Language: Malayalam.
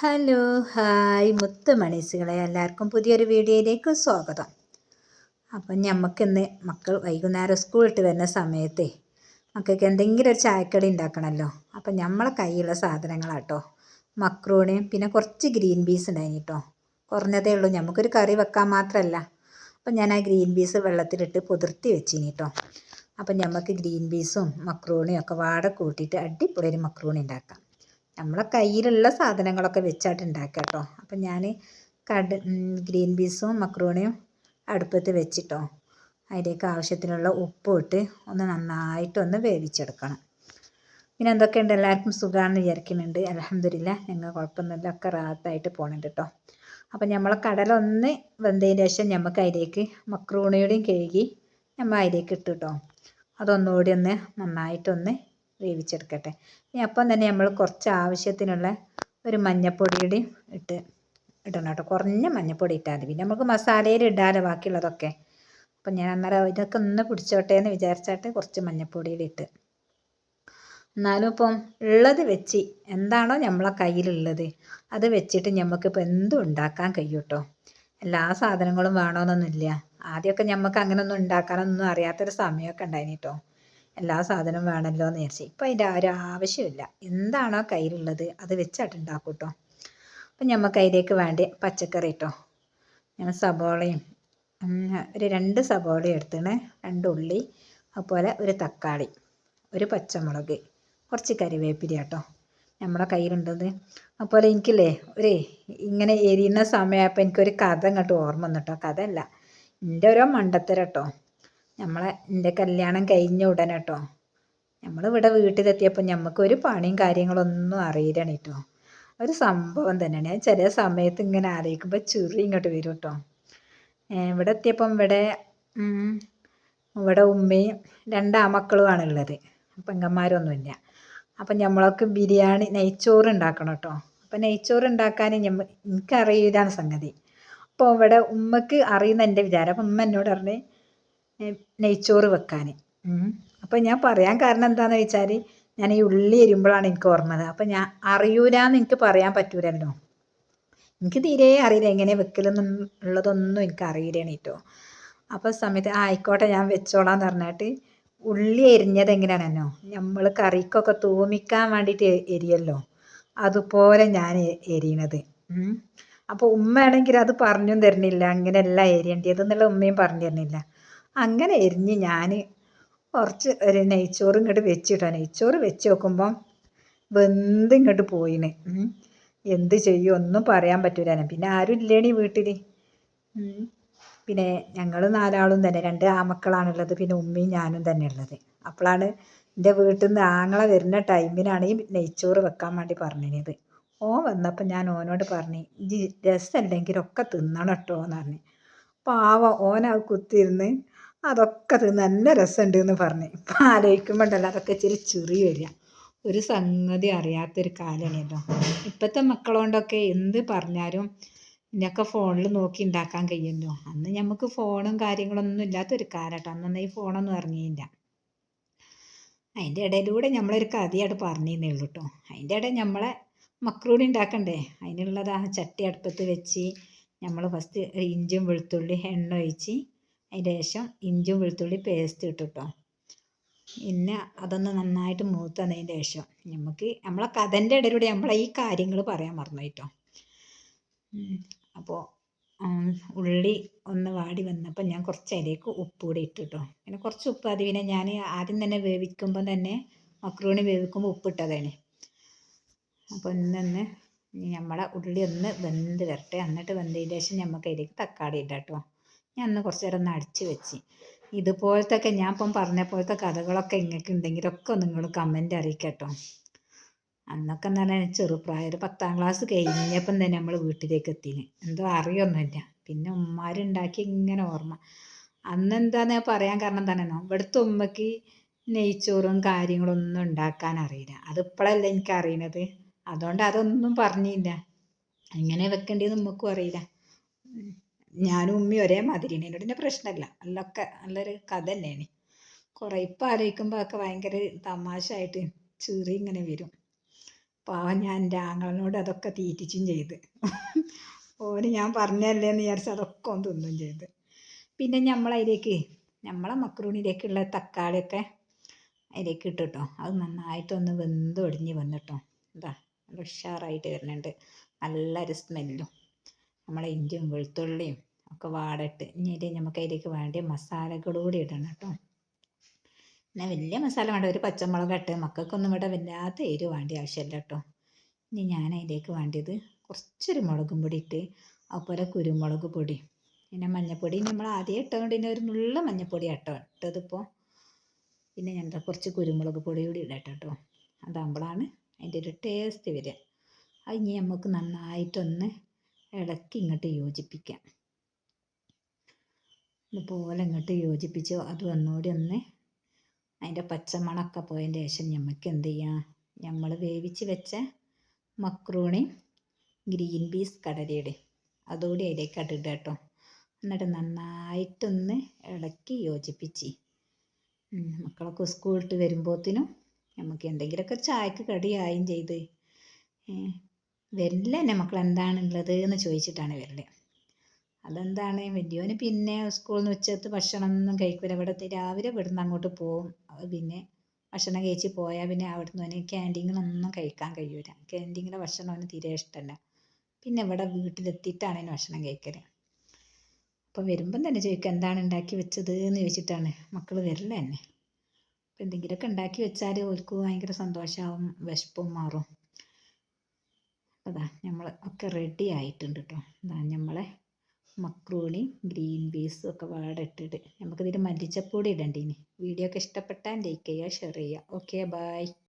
ഹലോ ഹായ് മുത്ത് മണീസുകളെ എല്ലാവർക്കും പുതിയൊരു വീഡിയോയിലേക്ക് സ്വാഗതം. അപ്പം ഞമ്മക്കിന്ന് മക്കൾ വൈകുന്നേരം സ്കൂൾ ഇട്ട് വരുന്ന സമയത്തെ മക്കൾക്ക് എന്തെങ്കിലും ഒരു ചായക്കടി ഉണ്ടാക്കണമല്ലോ. അപ്പം നമ്മളെ കയ്യിലുള്ള സാധനങ്ങളാട്ടോ. മക്രൂണിയും പിന്നെ കുറച്ച് ഗ്രീൻ പീസ് ഉണ്ടായിന് കേട്ടോ കുറഞ്ഞതേ ഉള്ളൂ. നമുക്കൊരു കറി വെക്കാൻ മാത്രമല്ല. അപ്പം ഞാൻ ആ ഗ്രീൻ പീസ് വെള്ളത്തിലിട്ട് പുതിർത്തി വെച്ചിനി കേട്ടോ അപ്പം നമുക്ക് ഗ്രീൻ പീസും മക്രൂണിയും ഒക്കെ വാട കൂട്ടിയിട്ട് അടിപൊളി ഒരു മക്രൂണി ഉണ്ടാക്കാം. നമ്മളെ കയ്യിലുള്ള സാധനങ്ങളൊക്കെ വെച്ചായിട്ട് ഉണ്ടാക്കുക കേട്ടോ അപ്പം ഞാൻ കട ഗ്രീൻ പീസും മക്രൂണിയും അടുപ്പത്ത് വെച്ചിട്ടോ. അതിലേക്ക് ആവശ്യത്തിനുള്ള ഉപ്പും ഇട്ട് ഒന്ന് നന്നായിട്ടൊന്ന് വേവിച്ചെടുക്കണം. പിന്നെ എന്തൊക്കെയുണ്ട്? എല്ലാവർക്കും സുഖമാണെന്ന് വിചാരിക്കുന്നുണ്ട്. അലഹമില്ല ഞങ്ങൾ കുഴപ്പമൊന്നുമില്ല ഒക്കെ റാത്തായിട്ട് പോകുന്നുണ്ട് കേട്ടോ അപ്പം നമ്മളെ കടല ഒന്ന് വെന്തതിന് ശേഷം നമുക്ക് അതിലേക്ക് മക്രൂണിയുടെയും കഴുകി നമ്മൾ അതിലേക്ക് ഇട്ടു കേട്ടോ അതൊന്നുകൂടി ഒന്ന് നന്നായിട്ടൊന്ന് വേവിച്ചെടുക്കട്ടെ. ഇനി അപ്പം തന്നെ നമ്മൾ കുറച്ച് ആവശ്യത്തിനുള്ള ഒരു മഞ്ഞപ്പൊടിയുടെ ഇട്ട് ഇടണം കേട്ടോ. കുറഞ്ഞ മഞ്ഞപ്പൊടി ഇട്ടാൽ മതി. പിന്നെ നമുക്ക് മസാലയിൽ ഇടാലോ ബാക്കിയുള്ളതൊക്കെ. അപ്പം ഞാൻ അന്നേരം ഇതൊക്കെ ഒന്ന് പിടിച്ചോട്ടെ എന്ന് വിചാരിച്ചിട്ട് കുറച്ച് മഞ്ഞപ്പൊടിയിൽ ഇട്ട്. എന്നാലും ഇപ്പം ഉള്ളത് വെച്ച് എന്താണോ നമ്മളെ കയ്യിലുള്ളത് അത് വെച്ചിട്ട് നമുക്കിപ്പോൾ എന്തും ഉണ്ടാക്കാൻ കഴിയൂട്ടോ എല്ലാ സാധനങ്ങളും വേണമെന്നൊന്നുമില്ല ആദ്യമൊക്കെ നമുക്ക് അങ്ങനെയൊന്നും ഉണ്ടാക്കാനൊന്നും അറിയാത്തൊരു സമയമൊക്കെ ഉണ്ടായിന് കേട്ടോ. എല്ലാ സാധനവും വേണമല്ലോ എന്ന് വിചാരിച്ചു. ഇപ്പം അതിന്റെ ഒരു ആവശ്യമില്ല. എന്താണോ കയ്യിലുള്ളത് അത് വെച്ചിട്ട് ഉണ്ടാക്കും കേട്ടോ അപ്പം നമുക്ക് അതിലേക്ക് വേണ്ടി പച്ചക്കറി കേട്ടോ ഞാൻ സബോളയും ഒരു രണ്ട് സബോള എടുത്തിണ്. രണ്ട് ഉള്ളി അതുപോലെ ഒരു തക്കാളി ഒരു പച്ചമുളക് കുറച്ച് കറിവേപ്പില കേട്ടോ നമ്മുടെ കയ്യിലുണ്ടത്. അതുപോലെ എനിക്കില്ലേ ഒരു ഇങ്ങനെ എരിയുന്ന സമയമായപ്പോൾ എനിക്കൊരു കഥ അങ്ങോട്ട് ഓർമ്മ വന്നിട്ടോ കഥ അല്ല എന്റെ ഓരോ മണ്ടത്തരം കേട്ടോ നമ്മളെ എന്റെ കല്യാണം കഴിഞ്ഞ ഉടനെ കേട്ടോ നമ്മളിവിടെ വീട്ടിലെത്തിയപ്പോൾ നമുക്ക് ഒരു പണിയും കാര്യങ്ങളൊന്നും അറിയില്ലാണ് കേട്ടോ ഒരു സംഭവം തന്നെയാണ്. ഞാൻ ചില സമയത്ത് ഇങ്ങനെ ആലോചിക്കുമ്പോൾ ചുറി ഇങ്ങോട്ട് വരും കേട്ടോ ഇവിടെ എത്തിയപ്പം ഇവിടെ ഇവിടെ ഉമ്മയും രണ്ട് ഉള്ളത്. പെങ്ങന്മാരൊന്നുമില്ല. അപ്പം നമ്മളൊക്കെ ബിരിയാണി നെയ്ച്ചോറ് ഉണ്ടാക്കണം കേട്ടോ അപ്പം നെയ്ച്ചോറ് ഉണ്ടാക്കാൻ ഞമ്മ എനിക്കറിയില്ലാണ് സംഗതി. അപ്പോൾ ഇവിടെ ഉമ്മക്ക് അറിയുന്ന എന്റെ വിചാരം. അപ്പം ഉമ്മ എന്നോട് പറഞ്ഞ് നെയ്ച്ചോറ് വെക്കാൻ അപ്പോൾ ഞാൻ പറയാൻ കാരണം എന്താണെന്ന് വെച്ചാൽ ഞാൻ ഈ ഉള്ളി എരിയുമ്പോഴാണ് എനിക്ക് ഓർമ്മത്. അപ്പോൾ ഞാൻ അറിയൂലെന്ന് എനിക്ക് പറയാൻ പറ്റൂലല്ലോ. എനിക്ക് തീരെ അറിയില്ല എങ്ങനെ വെക്കലെന്നും ഉള്ളതൊന്നും എനിക്ക് അറിയില്ലേണ് കേട്ടോ അപ്പോൾ സമയത്ത് ആയിക്കോട്ടെ ഞാൻ വെച്ചോളാന്ന് പറഞ്ഞിട്ട് ഉള്ളി എരിഞ്ഞത് എങ്ങനെയാണെന്നോ നമ്മൾ കറിക്കൊക്കെ തൂമിക്കാൻ വേണ്ടിയിട്ട് എരിയല്ലോ. അതുപോലെ ഞാൻ എരിയണത്. അപ്പോൾ ഉമ്മയാണെങ്കിൽ അത് പറഞ്ഞും തരുന്നില്ല. അങ്ങനെയല്ല എരിയേണ്ടത് എന്നുള്ള ഉമ്മയും പറഞ്ഞു തരുന്നില്ല അങ്ങനെ എരിഞ്ഞ് ഞാൻ കുറച്ച് ഒരു നെയ്ച്ചോറ് ഇങ്ങോട്ട് വെച്ചിട്ടോ. നെയ്ച്ചോറ് വെച്ച് നോക്കുമ്പം വെന്ത് ഇങ്ങോട്ട് പോയിന്. എന്ത് ചെയ്യും ഒന്നും പറയാൻ പറ്റൂല. പിന്നെ ആരും ഇല്ലേണി വീട്ടിൽ പിന്നെ ഞങ്ങൾ നാലാളും തന്നെ. രണ്ട് ആമക്കളാണുള്ളത്. പിന്നെ ഉമ്മയും ഞാനും തന്നെ ഉള്ളത്. അപ്പോഴാണ് എന്റെ വീട്ടിൽ നിന്ന് ആങ്ങളെ വരുന്ന ടൈമിനാണ് ഈ നെയ്ച്ചോറ് വെക്കാൻ വേണ്ടി പറഞ്ഞത് ഓ വന്നപ്പോൾ ഞാൻ ഓനോട് പറഞ്ഞു ഇനി രസമല്ലെങ്കിലൊക്കെ തിന്നണം കേട്ടോ എന്ന് പറഞ്ഞു. പാവം ഓൻ അത് കുത്തിയിരുന്ന് അതൊക്കെ തിന്ന് നല്ല രസമുണ്ട് എന്ന് പറഞ്ഞ്. ഇപ്പം ആലോചിക്കുമ്പോണ്ടല്ലോ അതൊക്കെ ഇച്ചിരി ചിറി വരിക. ഒരു സംഗതി അറിയാത്തൊരു കാലമാണല്ലോ ഇപ്പോഴത്തെ മക്കളോണ്ടൊക്കെ എന്ത് പറഞ്ഞാലും ഇതൊക്കെ ഫോണിൽ നോക്കി ഉണ്ടാക്കാൻ കഴിയുമല്ലോ. അന്ന് നമുക്ക് ഫോണും കാര്യങ്ങളൊന്നും ഇല്ലാത്തൊരു കാലട്ടോ അന്നൊന്നും ഈ ഫോണൊന്നും ഇറങ്ങിയില്ല. അതിന്റെ ഇടയിലൂടെ നമ്മളൊരു കഥയായിട്ട് പറഞ്ഞേ ഉള്ളൂ കേട്ടോ. അതിന്റെ ഇടയിൽ നമ്മളെ മക്രൂണി ഉണ്ടാക്കണ്ടേ അതിനുള്ളത് ചട്ടി അടുപ്പത്ത് വെച്ച് നമ്മൾ ഫസ്റ്റ് ഇഞ്ചും വെളുത്തുള്ളി എണ്ണ ഒഴിച്ച് അതിന്റെ ശേഷം ഇഞ്ചും വെളുത്തുള്ളി പേസ്റ്റ് ഇട്ടു കേട്ടോ പിന്നെ അതൊന്ന് നന്നായിട്ട് മൂത്ത് വന്നതിന്റെ ശേഷം നമുക്ക് നമ്മളെ കഥന്റെ ഇടയിലൂടെ നമ്മളെ ഈ കാര്യങ്ങൾ പറയാൻ മറന്നു കേട്ടോ. അപ്പോൾ ഉള്ളി ഒന്ന് വാടി വന്നപ്പോൾ ഞാൻ കുറച്ച് അതിലേക്ക് ഉപ്പ് കൂടി ഇട്ടു കേട്ടോ. പിന്നെ കുറച്ച് ഉപ്പ് അത് പിന്നെ ഞാൻ ആദ്യം തന്നെ വേവിക്കുമ്പോൾ തന്നെ മക്രൂണി വേവിക്കുമ്പോൾ ഉപ്പിട്ടതാണ് അപ്പോൾ ഇന്നൊന്ന് നമ്മളെ ഉള്ളി ഒന്ന് വെന്ത് വരട്ടെ. എന്നിട്ട് വെന്തതിന് ശേഷം നമുക്ക് അതിലേക്ക് തക്കാളി ഇടാം കേട്ടോ. ഞാൻ അന്ന് കുറച്ച് നേരം ഒന്ന് അടിച്ചു വെച്ച്. ഇതുപോലത്തെ ഒക്കെ ഞാൻ ഇപ്പം പറഞ്ഞ പോലത്തെ കഥകളൊക്കെ നിങ്ങൾക്ക് ഉണ്ടെങ്കിലൊക്കെ നിങ്ങൾ കമന്റ് അറിയിക്കട്ടോ. അന്നൊക്കെ എന്ന് പറഞ്ഞാൽ ചെറുപ്രായം ഒരു പത്താം ക്ലാസ് കഴിഞ്ഞപ്പം തന്നെ നമ്മൾ വീട്ടിലേക്ക് എത്തിന്. എന്തോ അറിയൊന്നുമില്ല പിന്നെ ഉമ്മാരുണ്ടാക്കി ഇങ്ങനെ ഓർമ്മ. അന്ന് ഞാൻ പറയാൻ കാരണം തന്നെയാണോ ഇവിടുത്തെ ഉമ്മക്ക് നെയ്ച്ചോറും കാര്യങ്ങളൊന്നും ഉണ്ടാക്കാൻ അറിയില്ല. അതിപ്പോഴല്ല എനിക്ക് അറിയണത്. അതുകൊണ്ട് അതൊന്നും പറഞ്ഞില്ല. എങ്ങനെ വെക്കേണ്ടതെന്ന് നമുക്കും അറിയില്ല. ഞാനും ഉമ്മയും ഒരേ മാതിരിയാണ് എന്നോട് പിന്നെ പ്രശ്നമില്ല. നല്ലൊക്കെ നല്ലൊരു കഥ തന്നെയാണ്. കുറേ ഇപ്പം ആലോചിക്കുമ്പോൾ ഒക്കെ ഭയങ്കര തമാശ ആയിട്ട് ചിറി ഇങ്ങനെ വരും. പാവം ഞാൻ എന്റെ ആങ്ങളനോട് അതൊക്കെ തീറ്റിച്ചും ചെയ്ത്. ഓന് ഞാൻ പറഞ്ഞല്ലേ എന്ന് വിചാരിച്ച് അതൊക്കെ ഒന്ന് തിന്നും ചെയ്ത്. പിന്നെ നമ്മളതിലേക്ക് നമ്മളെ മക്രൂണിയിലേക്കുള്ള തക്കാളിയൊക്കെ അതിലേക്ക് ഇട്ടിട്ടോ അത് നന്നായിട്ടൊന്ന് വെന്തൊടിഞ്ഞ് വന്നിട്ടോ. നല്ല ഉഷാറായിട്ട് വരുന്നുണ്ട്. നല്ലൊരു സ്മെല്ലും. നമ്മളെ ഇഞ്ചിയും വെളുത്തുള്ളിയും ഒക്കെ വാടട്ട് ഇനി നമുക്ക് അതിലേക്ക് വേണ്ട മസാലകൾ കൂടി ഇടണം കേട്ടോ. പിന്നെ വലിയ മസാല വേണ്ട ഒരു പച്ചമുളക് ഇട്ട് മക്കൾക്കൊന്നും ഇവിടെ വല്ലാത്ത എരിവ് വേണ്ട ആവശ്യമില്ല കേട്ടോ. ഇനി ഞാൻ അതിലേക്ക് വേണ്ടത് കുറച്ചൊരു മുളകും പൊടി ഇട്ട് അതുപോലെ കുരുമുളക് പൊടി പിന്നെ മഞ്ഞൾപ്പൊടി നമ്മൾ ആദ്യം ഇട്ടതുകൊണ്ട് ഇനി ഒരു നുള്ള മഞ്ഞൾപ്പൊടി കേട്ടോ ഇട്ടതിപ്പോൾ പിന്നെ ഞാൻ കുറച്ച് കുരുമുളക് പൊടി കൂടി ഇടട്ടോ കേട്ടോ. അതാകുമ്പോഴാണ് അതിന്റെ ഒരു ടേസ്റ്റ് വരിക. അത് ഇനി നമുക്ക് നന്നായിട്ടൊന്ന് ഇളക്കി ഇങ്ങോട്ട് യോജിപ്പിക്കാം. ഇതുപോലെ ഇങ്ങോട്ട് യോജിപ്പിച്ച്. അത് ഒന്നുകൂടി ഒന്ന് അതിന്റെ പച്ചമണമൊക്കെ പോയതിന് ശേഷം നമുക്ക് എന്ത് ചെയ്യാം? നമ്മൾ വേവിച്ച് വെച്ച മക്രൂണി ഗ്രീൻ പീസ് കടലയുടെ അതുകൂടി അതിലേക്ക് ഇടുക കേട്ടോ. എന്നിട്ട് നന്നായിട്ടൊന്ന് ഇളക്കി യോജിപ്പിച്ച്. മക്കളൊക്കെ സ്കൂളിട്ട് വരുമ്പോഴത്തേനും നമുക്ക് എന്തെങ്കിലുമൊക്കെ ചായക്ക് കടിയായും ചെയ്ത്. വരില്ല എന്റെ മക്കൾ എന്താണുള്ളത് എന്ന് ചോദിച്ചിട്ടാണ് വരൽ. അതെന്താണ്? വലിയവന് പിന്നെ സ്കൂളിൽ നിന്ന് ഉച്ചത്ത് ഭക്ഷണം ഒന്നും കഴിക്കില്ല ഇവിടെ രാവിലെ ഇവിടുന്ന് അങ്ങോട്ട് പോകും പിന്നെ ഭക്ഷണം കഴിച്ച് പോയാൽ പിന്നെ അവിടുന്ന് അവന് ക്യാന്റീനിലൊന്നും കഴിക്കാൻ കഴിയൂല. ക്യാന്റീനിലെ ഭക്ഷണം അവന് തീരെ ഇഷ്ടമല്ല പിന്നെ ഇവിടെ വീട്ടിലെത്തിയിട്ടാണ് അവന് ഭക്ഷണം കഴിക്കൽ അപ്പോൾ വരുമ്പം തന്നെ ചോദിക്കും എന്താണ് ഉണ്ടാക്കി വെച്ചത് എന്ന് ചോദിച്ചിട്ടാണ്. മക്കൾ വരില്ല തന്നെ. അപ്പോൾ എന്തെങ്കിലുമൊക്കെ ഉണ്ടാക്കി വെച്ചാൽ ഓൽക്ക് ഭയങ്കര സന്തോഷമാവും വിശപ്പും മാറും. അതാ നമ്മൾ ഒക്കെ റെഡി ആയിട്ടുണ്ട് കേട്ടോ അതാ നമ്മളെ മക്രൂണി ഗ്രീൻ പീസും ഒക്കെ വാടെ ഇട്ടിട്ട് നമുക്കിതിൽ മല്ലിച്ചപ്പൊടി ഇടണ്ടീനി. വീഡിയോ ഒക്കെ ഇഷ്ടപ്പെട്ടാൽ ലൈക്ക് ചെയ്യുക ഷെയർ ചെയ്യുക ഓക്കെ ബായ്